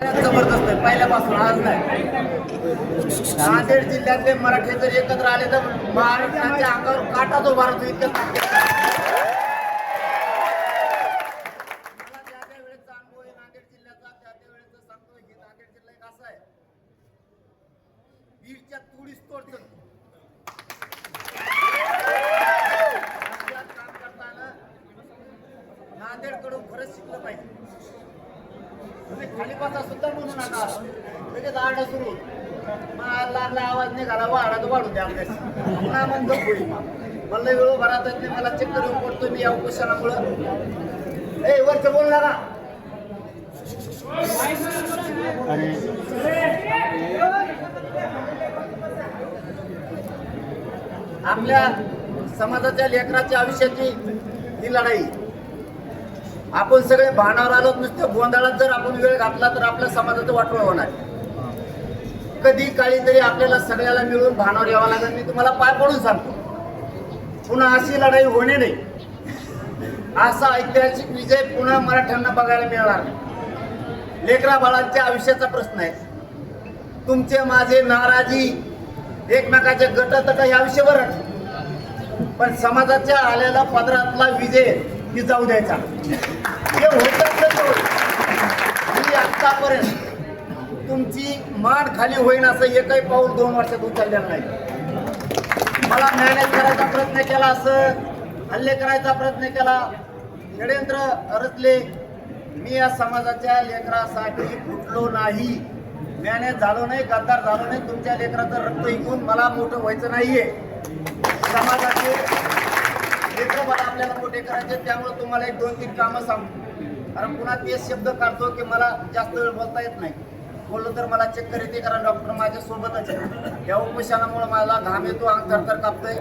जबरदस्त आहे. पहिल्यापासून आज नाही. नांदेड जिल्ह्यातले मराठी जर एकत्र आले तर महाराष्ट्राच्या अंगावर काटा जो भारत होईल ताकद आहे. मला ज्या ज्या वेळेचा अनुभव आहे नांदेड जिल्ह्याचा त्या त्या वेळेचा सांगतोय की नांदेड जिल्हा एक असा आहे बीडच्या तुडीस तोडतं राज्यात काम करताना नांदेडकडून खरंच शिकलं पाहिजे तुम्ही खाली बसा सुद्धा म्हणू नका. लगेच आरडा सुरू मग लागला आवाज निघाला वाढा तर वाढू द्या आपल्यास पुन्हा मग गप होईल. मला वेळ भरात नाही मला चक्कर येऊन पडतो मी या उपोषणामुळं. ए वरचं बोल नका आपल्या समाजाच्या लेकराच्या आयुष्याची ही लढाई आपण सगळे भानावर आलो नुसतं गोंधळात जर आपण वेळ घातला तर आपल्या समाजाचं वाटोळ होणार. कधी काळी तरी आपल्याला सगळ्याला मिळून भानावर यावं लागेल. मी तुम्हाला पाय पडून सांगतो. पुन्हा अशी लढाई होणे नाही. असा ऐतिहासिक विजय पुन्हा मराठ्यांना बघायला मिळणार नाही. लेकरा बाळांच्या आयुष्याचा प्रश्न आहे. तुमचे माझे नाराजी एकमेकाचे गट तट या विषयावर पण समाजाच्या आलेला पदरातला विजय ही जाऊ द्यायचा. हे होत. मी तुमची मान खाली होईन असं एकही पाऊल दोन वर्षात उचललेलं नाही. मला मॅनेज करायचा प्रयत्न केला असं हल्ले करायचा प्रयत्न केला. षडयंत्र रचले. मी या समाजाच्या लेकरासाठी फुटलो नाही. मॅनेज झालो नाही गद्दार झालो नाही. तुमच्या लेकराचं रक्त ऐकून मला मोठं व्हायचं नाहीये. समाजाचे लेकरं मला आपल्याला मोठे करायचे त्यामुळे तुम्हाला एक दोन तीन कामं सांगतो. कारण पुन्हा तेच शब्द काढतो की मला जास्त वेळ बोलता येत नाही. बोललो तर मला चक्कर येते कारण डॉक्टर माझ्या सोबतच आहे या उपोषणामुळे मला घाम येतो अंग थरथर कापतोय.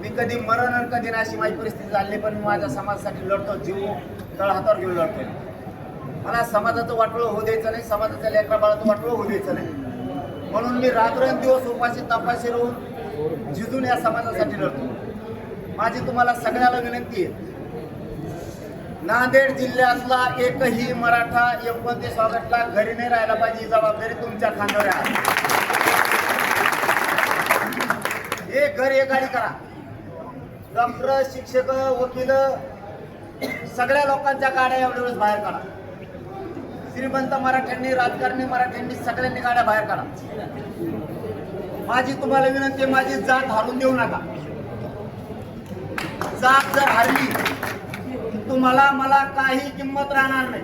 मी कधी मरण आणि कधी नाही अशी माझी परिस्थिती झाली पण मी माझ्या समाजासाठी लढतो जीव तळ हातावर घेऊन लढतोय. मला समाजाचं वाटोळं होऊ द्यायचं नाही समाजाच्या लेकरा बाळाचं वाटोळं होऊ द्यायचं नाही. म्हणून मी रात्रंदिवस उपाशी तपाशी राहून झिजून या समाजासाठी लढतो. माझी तुम्हाला सगळ्याला विनंती आहे. नांदेड जिल्ह्यातला एकही मराठा एकोणतीस ऑगस्टला घरी नाही राहायला पाहिजे ही जबाबदारी तुमच्या खांद्यावर आहे. एक घर एक गाडी करा. डॉक्टर शिक्षक वकील सगळ्या लोकांच्या गाड्या एवढ्या वेळेस बाहेर काढा. श्रीमंत मराठ्यांनी राजकारणी मराठ्यांनी सगळ्यांनी गाड्या बाहेर काढा. माझी तुम्हाला विनंती आहे, माझी जात हारून देऊ नका. जात जर हरली तुम्हाला मला काही किंमत राहणार नाही.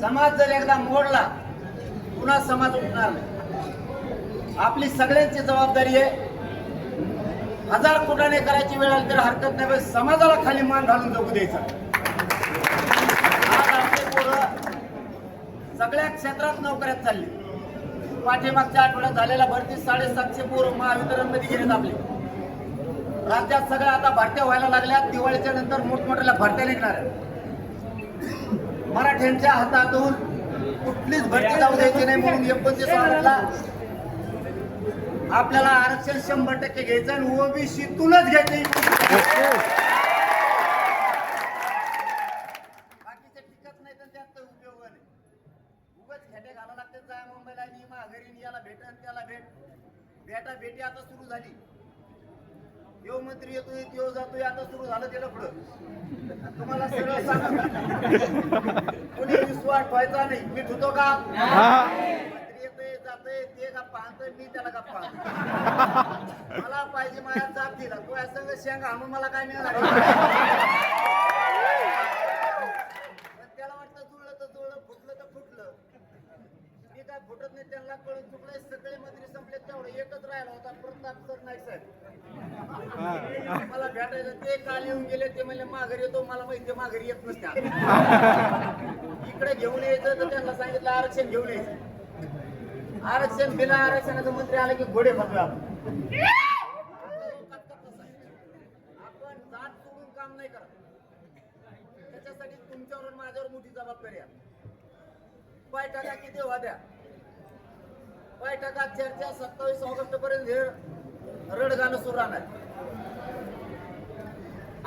समाज जर एकदा मोडला पुन्हा समाज उठणार नाही. आपली सगळ्यांची जबाबदारी आहे. हजार कोटाने करायची वेळ आली तर हरकत नाही समाजाला खाली मान घालून जगू द्यायचा. आज आपले पोरं सगळ्या क्षेत्रात नोकऱ्यात चालली. पाठीमागच्या आठवड्यात झालेल्या भरती साडेसातशे पोरं महावितरणमध्ये गेलेत आपले. राज्यात सगळ्या आता भरत्या व्हायला लागल्या. दिवाळीच्या नंतर मोठमोठ्या भरत्या निघणार आहेत. मराठ्यांच्या हातातून कुठलीच भरती जाऊ द्यायची नाही म्हणून एकोणतीस ऑगस्टला आपल्याला आरक्षण शंभर टक्के घ्यायचं आणि ओबीसीतूनच घ्यायचं बाकीचे टिकत नाही तर त्यात उपयोग नाही उगाच खेटे घाला लागते जाय मुंबईला आणि माघारी याला भेट आणि त्याला भेट. भेटा भेटी आता सुरू झाली. यो मंत्री येतोय त्यो जातोय आता सुरू झालं त्याला पुढं तुम्हाला सगळं सांगा. कोणी विश्वास ठेवायचा नाही. मी ठेवतो का? मंत्री येतोय जातोय ते गप्पा आणतोय मी त्याला गप्पा आणतोय. मला पाहिजे माझ्या जात दिला. तो या संग शेंग आणून मला काय मिळणार पण त्याला वाटतं जुळलं तर जुळलं फुटलं तर फुटलं मी काय फुटत नाही त्यांना कळून चुकलंय सगळे मंत्री संपले तेवढं एकच राहिला होता प्रताप सर नाही साहेब. मला भेटायचं ते काल येऊन गेले ते म्हणले माघारी येतो मला माहिती माघारी येत नसत्या. इकडे घेऊन यायचं तर त्यांना सांगितलं आरक्षण घेऊन यायचं. आरक्षण बिना आरक्षणाचं मंत्री आले की घोडे खातोय आपण. जात सोडून काम नाही करत. त्याच्यासाठी तुमच्यावर माझ्यावर मोठी जबाबदारी आहे. पाय टाका किती व्हा बैठका चर्चा सत्तावीस ऑगस्ट पर्यंत हे रडगाणं सुरू राहणार.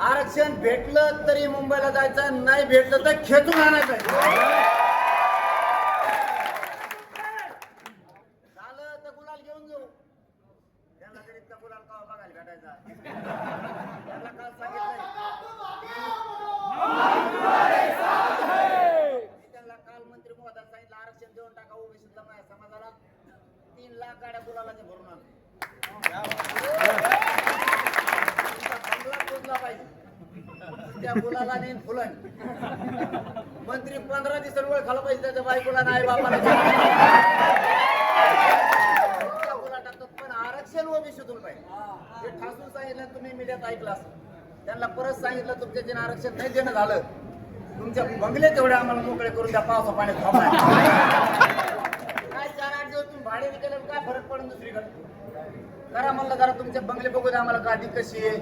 आरक्षण भेटलं तरी मुंबईला जायचं नाही भेटलं तर खेचून आणायचं. झालं तर गुलाल घेऊन जाऊ. त्यांना तरी गुलाल का बघायला भेटायचा? त्यांना काल सांगितलं आणतो तुमचा बंगला पोचला पाहिजे त्या मुलाला नेन फुलन मंत्री पंधरा दिवस वेळ खाला पाहिजे त्याच्या बायकोला नाही बापाला पण आरक्षण पाहिजे हे ठासून सांगितलं तुम्ही मीडियात ऐकलं असेल त्यांना परत सांगितलं तुमच्या जे आरक्षण नाही देणं झालं. तुमच्या बंगले तेवढे आम्हाला मोकळे करून द्या पावसा पाण्यात थांबा काय चार आठ दिवस तुम्ही भाडे केल्यावर काय फरक पडेल दुसरीकडे? करा म्हणलं जरा तुमचे बंगले बघू द्या आम्हाला गादी कशी आहे.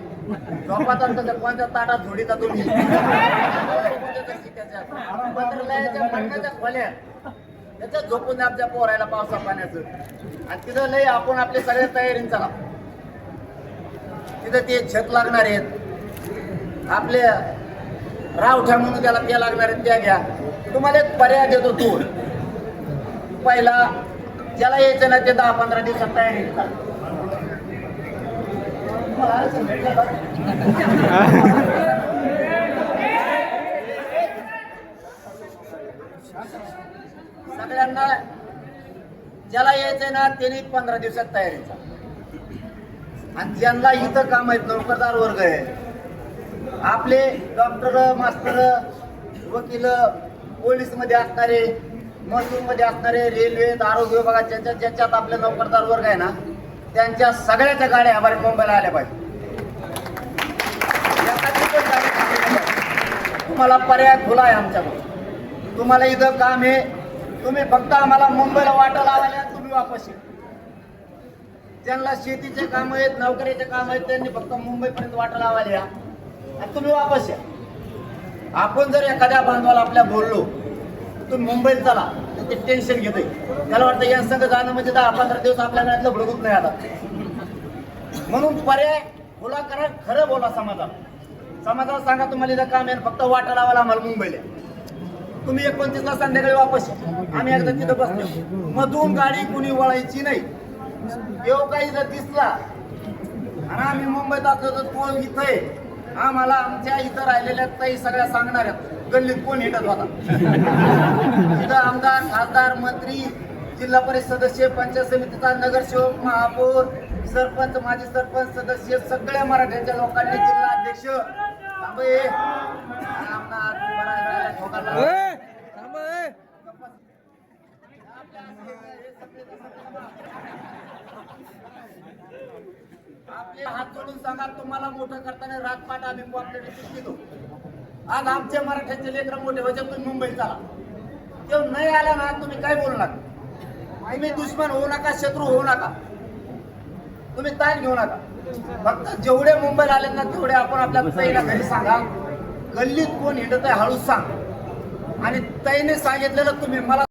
झोपात त्याच्या कोणत्या ताटात झोडीचा तुम्ही? मंत्रालयाच्या पडण्याच्या खोल्या. त्याच्यात झोपून द्या आमच्या पोरायला पावसा पाण्याचं. आणि तिथं लय आपण आपले सगळे तयारी चला. तिथं ते छत लागणार आहेत. आपले रावठ्या म्हणून त्याला त्या लागणार आहेत त्या घ्या. तुम्हाला एक पर्याय देतो तू. पहिला ज्याला यायचं ना ते दहा पंधरा दिवसात तयारी सगळ्यांना ज्याला यायचंय ना त्यांनी पंधरा दिवसात तयारीचा आणि ज्यांना इथं काम आहेत नोकरदार वर्ग आहे आपले डॉक्टर मास्तर वकील पोलीसमध्ये असणारे महसूलमध्ये असणारे रेल्वेत आरोग्य विभागात ज्याच्यात ज्याच्यात आपले नोकरदार वर्ग आहे ना त्यांच्या सगळ्याच्या गाड्या आभारी मुंबईला आल्या पाहिजे. तुम्हाला पर्याय खुला आहे आमच्याकडून तुम्हाला इथं काम आहे. तुम्ही फक्त आम्हाला मुंबईला वाटा लावायला तुम्ही वापस या. ज्यांना शेतीचे काम आहेत नोकरीचे काम आहेत त्यांनी फक्त मुंबईपर्यंत वाटा लावायला या आणि तुम्ही वापस या. आपण जर एखाद्या बांधवाला आपल्या बोललो तुम्ही मुंबईत चला. ते टेन्शन घेतोय. त्याला वाटतं या संघ जाणं म्हणजे दहा पंधरा दिवस आपल्या घरातलं भडकूत नाही आला म्हणून पर्याय खुला करा खरं बोला समाजाला. समाजाला सांगा तुम्हाला इथं काम येईल फक्त वाटा लावायला आम्हाला मुंबईला तुम्ही एकोणतीसला संध्याकाळी वापस आम्ही एकदा तिथं बसलो मधून गाडी कुणी वळायची नाही. येऊ काही जर दिसला आणि आम्ही मुंबईत असलो तर तो इथं आहे. आम्हाला आमच्या इथं राहिलेल्या ताई सगळ्या सांगणार आहेत गल्लीत कोण हिटत होता तिथं आमदार खासदार मंत्री जिल्हा परिषद सदस्य पंचायत समितीचा नगरसेवक महापौर सरपंच माजी सरपंच सदस्य सगळ्या मराठ्यांच्या लोकांनी जिल्हा अध्यक्ष. आपले हात जोडून सांगा तुम्हाला मोठं करताना रातपाट आम्ही पॉपलेट देतो आज आमच्या मराठ्याचे लेकर मोठे व्हायचे तुम्ही मुंबईत चला. तो नाही आला ना तुम्ही काय बोलणार तुम्ही दुश्मन होऊ नका शत्रू होऊ नका. तुम्ही ताण घेऊ नका. फक्त जेवढे मुंबईला आले ना तेवढे आपण आपल्या तईला घरी सांगा. गल्लीत कोण हिंडत आहे हळूच सांग. आणि तईने सांगितलेलं तुम्ही मला